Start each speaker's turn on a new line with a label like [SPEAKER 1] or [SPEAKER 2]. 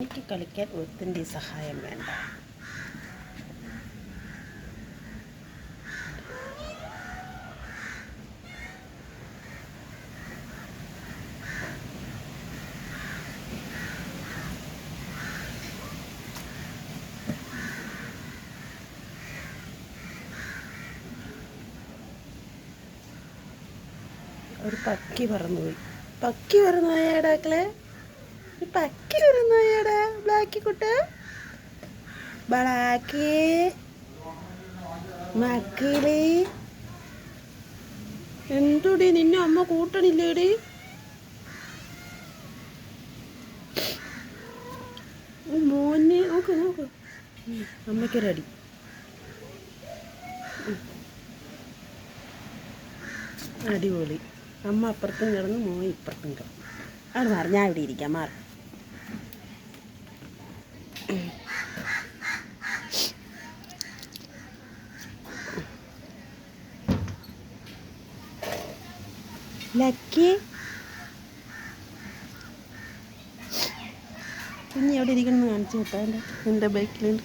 [SPEAKER 1] എനിക്ക് കളിക്കാൻ ഒത്തിന്റെ സഹായം വേണ്ട. ഒരു പക്കി പറന്നുപോയി. പക്കി പറന്നു മക്കളെ? ഒരു വരുന്നു ബ്ലാക്കി. കുട്ട ബ്ലാക്കി മക്കിളി. എന്തുടി നിന്നെ അമ്മ കൂട്ടണില്ലേടി? മോനെ നോക്ക് നോക്ക്. അമ്മയ്ക്കൊരടി അടിപൊളി. അമ്മ അപ്പുറത്തും കിടന്ന് മോൻ ഇപ്പുറത്തും കിടന്നു. അവിടെ മാറി ഞാൻ ഇവിടെ ഇരിക്കാം മാറി. ലക്കി. കുഞ്ഞി എവിടെ ഇരിക്കണമെന്ന് കാണിച്ചു. കേട്ടോ എന്റെ എന്റെ ബൈക്കിലുണ്ട്